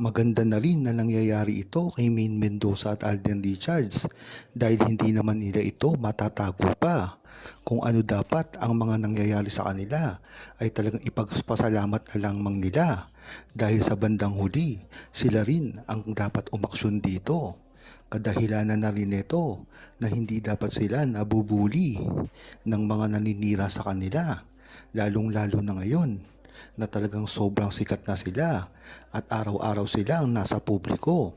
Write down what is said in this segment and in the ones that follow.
Maganda na rin na nangyayari ito kay Main Mendoza at Alden Richards dahil hindi naman nila ito matatago pa. Kung ano dapat ang mga nangyayari sa kanila ay talagang ipagpasalamat na lamang nila dahil sa bandang huli sila rin ang dapat umaksyon dito. Kadahilanan na rin ito na hindi dapat sila nabubuli ng mga naninira sa kanila lalong lalo na ngayon na talagang sobrang sikat na sila at araw-araw sila ang nasa publiko.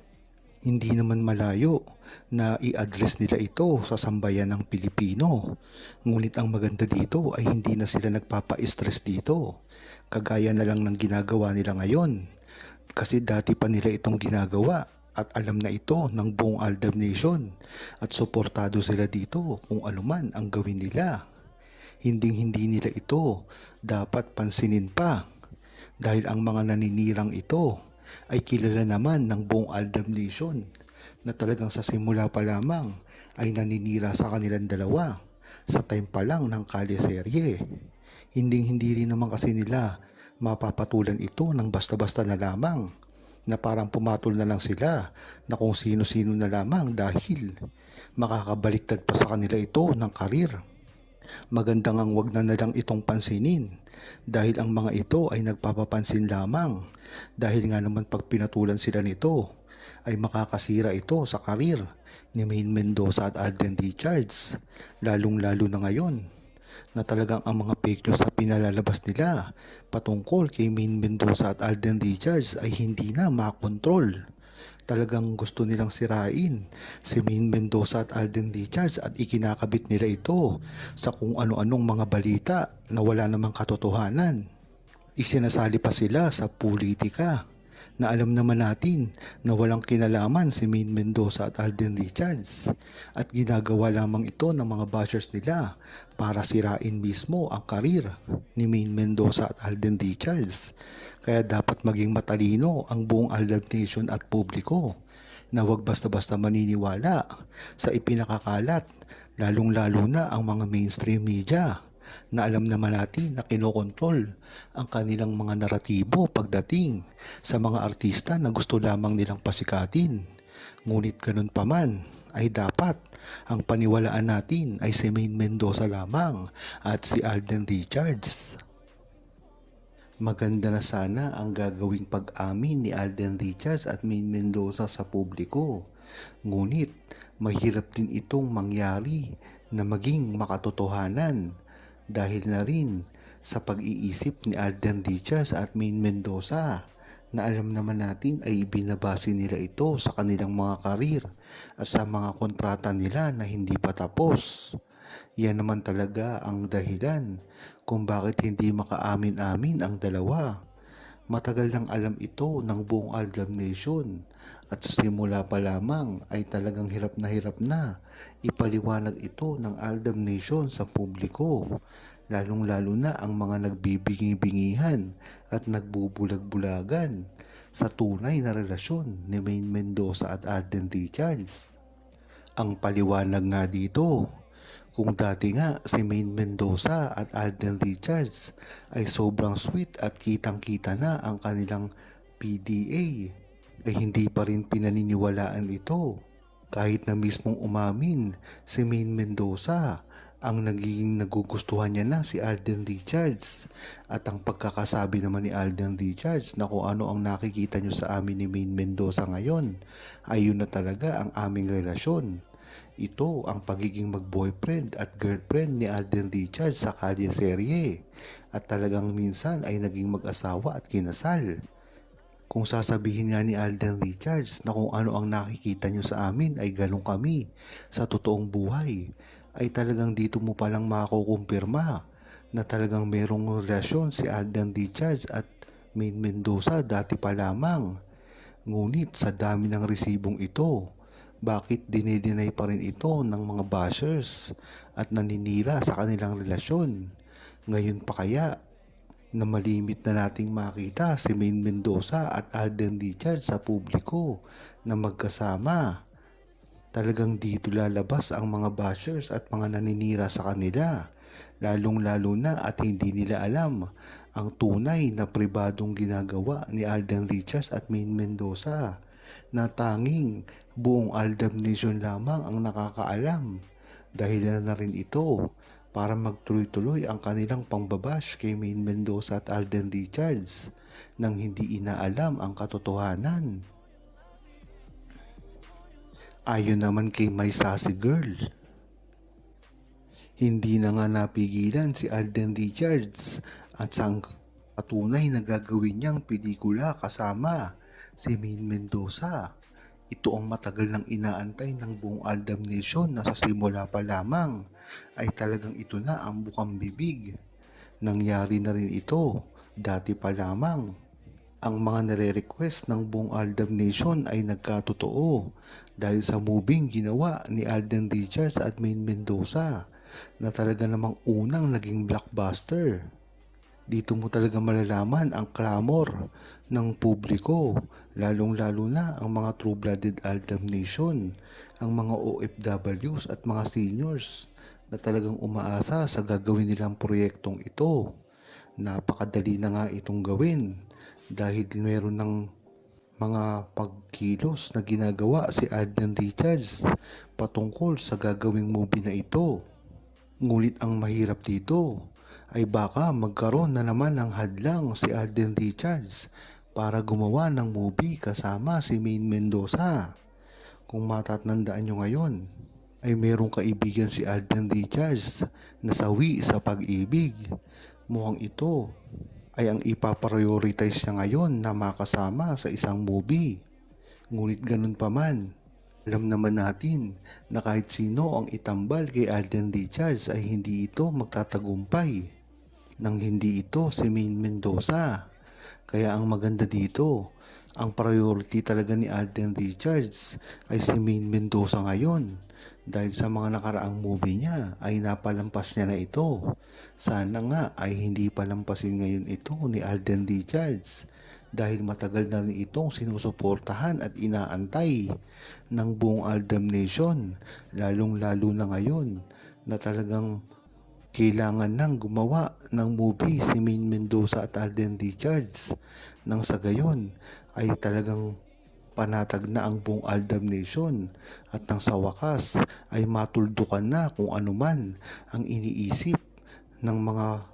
Hindi naman malayo na i-address nila ito sa sambayan ng Pilipino. Ngunit ang maganda dito ay hindi na sila nagpapa-stress dito. Kagaya na lang ng ginagawa nila ngayon. Kasi dati pa nila itong ginagawa at alam na ito ng buong Aldab Nation at suportado sila dito kung anuman ang gawin nila hinding hindi nila ito dapat pansinin pa dahil ang mga naninirang ito ay kilala naman ng buong Aldab Nation na talagang sa simula pa lamang ay naninira sa kanilang dalawa sa time pa lang ng kaliserye. Hinding hindi rin naman kasi nila mapapatulan ito ng basta-basta na lamang na parang pumatol na lang sila na kung sino-sino na lamang dahil makakabaliktad pa sa kanila ito ng karir. Maganda ngang wag na nalang itong pansinin. Dahil ang mga ito ay nagpapapansin lamang. Dahil nga naman pag pinatulan sila nito ay makakasira ito sa karir ni Main Mendoza at Alden Richards. Lalong lalo na ngayon na talagang ang mga fake news na pinalalabas nila patungkol kay Main Mendoza at Alden Richards ay hindi na makontrol talagang gusto nilang sirain si Main Mendoza at Alden Richards at ikinakabit nila ito sa kung ano-anong mga balita na wala namang katotohanan. Isinasali pa sila sa politika na alam naman natin na walang kinalaman si Main Mendoza at Alden Richards at ginagawa lamang ito ng mga bashers nila para sirain mismo ang karir ni Main Mendoza at Alden Richards. Kaya dapat maging matalino ang buong Aldab Nation at publiko na wag basta-basta maniniwala sa ipinakakalat lalong-lalo na ang mga mainstream media na alam naman natin na kinokontrol ang kanilang mga naratibo pagdating sa mga artista na gusto lamang nilang pasikatin. Ngunit ganun pa man ay dapat ang paniwalaan natin ay si Main Mendoza lamang at si Alden Richards. Maganda na sana ang gagawing pag-amin ni Alden Richards at Main Mendoza sa publiko. Ngunit mahirap din itong mangyari na maging makatotohanan dahil na rin sa pag-iisip ni Alden Richards at Main Mendoza na alam naman natin ay binabase nila ito sa kanilang mga karir at sa mga kontrata nila na hindi pa tapos. Yan naman talaga ang dahilan kung bakit hindi makaamin-amin ang dalawa. Matagal nang alam ito ng buong Aldam Nation at sa simula pa lamang ay talagang hirap na hirap na ipaliwanag ito ng Aldam Nation sa publiko. Lalong lalo na ang mga nagbibingi-bingihan at nagbubulag-bulagan sa tunay na relasyon ni Main Mendoza at Alden Richards. Ang paliwanag nga dito, kung dati nga si Main Mendoza at Alden Richards ay sobrang sweet at kitang-kita na ang kanilang PDA, ay hindi pa rin pinaniniwalaan ito. Kahit na mismong umamin si Main Mendoza ang nagiging nagugustuhan niya na si Alden Richards at ang pagkakasabi naman ni Alden Richards na kung ano ang nakikita niyo sa amin ni Main Mendoza ngayon ay yun na talaga ang aming relasyon. Ito ang pagiging mag-boyfriend at girlfriend ni Alden Richards sa kalye serye at talagang minsan ay naging mag-asawa at kinasal. Kung sasabihin nga ni Alden Richards na kung ano ang nakikita nyo sa amin ay galong kami sa totoong buhay, ay talagang dito mo palang makukumpirma na talagang merong relasyon si Alden Richards at Main Mendoza dati pa lamang. Ngunit sa dami ng resibong ito, bakit dinideny pa rin ito ng mga bashers at naninira sa kanilang relasyon? Ngayon pa kaya na malimit na nating makita si Main Mendoza at Alden Richards sa publiko na magkasama. Talagang dito lalabas ang mga bashers at mga naninira sa kanila. Lalong-lalo na at hindi nila alam ang tunay na pribadong ginagawa ni Alden Richards at Maine Mendoza na tanging buong Aldam Nation lamang ang nakakaalam. Dahil na rin ito para magtuloy-tuloy ang kanilang pangbabash kay Maine Mendoza at Alden Richards nang hindi inaalam ang katotohanan. Ayon naman kay My Sassy Girl, hindi na nga napigilan si Alden Richards at sa patunay na gagawin niyang pelikula kasama si Maine Mendoza. Ito ang matagal nang inaantay ng buong Aldam Nation na sa simula pa lamang ay talagang ito na ang bukang bibig. Nangyari na rin ito dati pa lamang. Ang mga nare-request ng buong Aldam Nation ay nagkatotoo dahil sa moving ginawa ni Alden Richards at Maine Mendoza na talaga namang unang naging blockbuster. Dito mo talaga malalaman ang clamor ng publiko, lalong-lalo na ang mga true-blooded Aldam Nation, ang mga OFWs at mga seniors na talagang umaasa sa gagawin nilang proyektong ito. Napakadali na nga itong gawin dahil meron ng mga pagkilos na ginagawa si Alden Richards patungkol sa gagawing movie na ito. Ngunit ang mahirap dito ay baka magkaroon na naman ng hadlang si Alden Richards para gumawa ng movie kasama si Maine Mendoza. Kung matatandaan nyo ngayon, ay merong kaibigan si Alden Richards na sawi sa pag-ibig. Mukhang ito ay ang ipaprioritize niya ngayon na makasama sa isang movie. Ngunit ganun pa man, alam naman natin na kahit sino ang itambal kay Alden Richards ay hindi ito magtatagumpay. Nang hindi ito si Maine Mendoza. Kaya ang maganda dito, ang priority talaga ni Alden Richards ay si Maine Mendoza ngayon. Dahil sa mga nakaraang movie niya ay napalampas niya na ito. Sana nga ay hindi palampasin ngayon ito ni Alden Richards dahil matagal na rin itong sinusuportahan at inaantay ng buong Aldam Nation lalong lalo na ngayon na talagang kailangan nang gumawa ng movie si Maine Mendoza at Alden Richards nang sa gayon ay talagang panatag na ang buong Aldam Nation at nang sa wakas ay matuldukan na kung ano man ang iniisip ng mga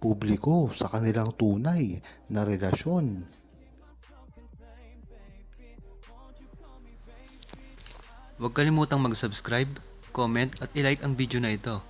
publiko sa kanilang tunay na relasyon. Huwag kalimutang mag-subscribe, comment at ilike ang video na ito.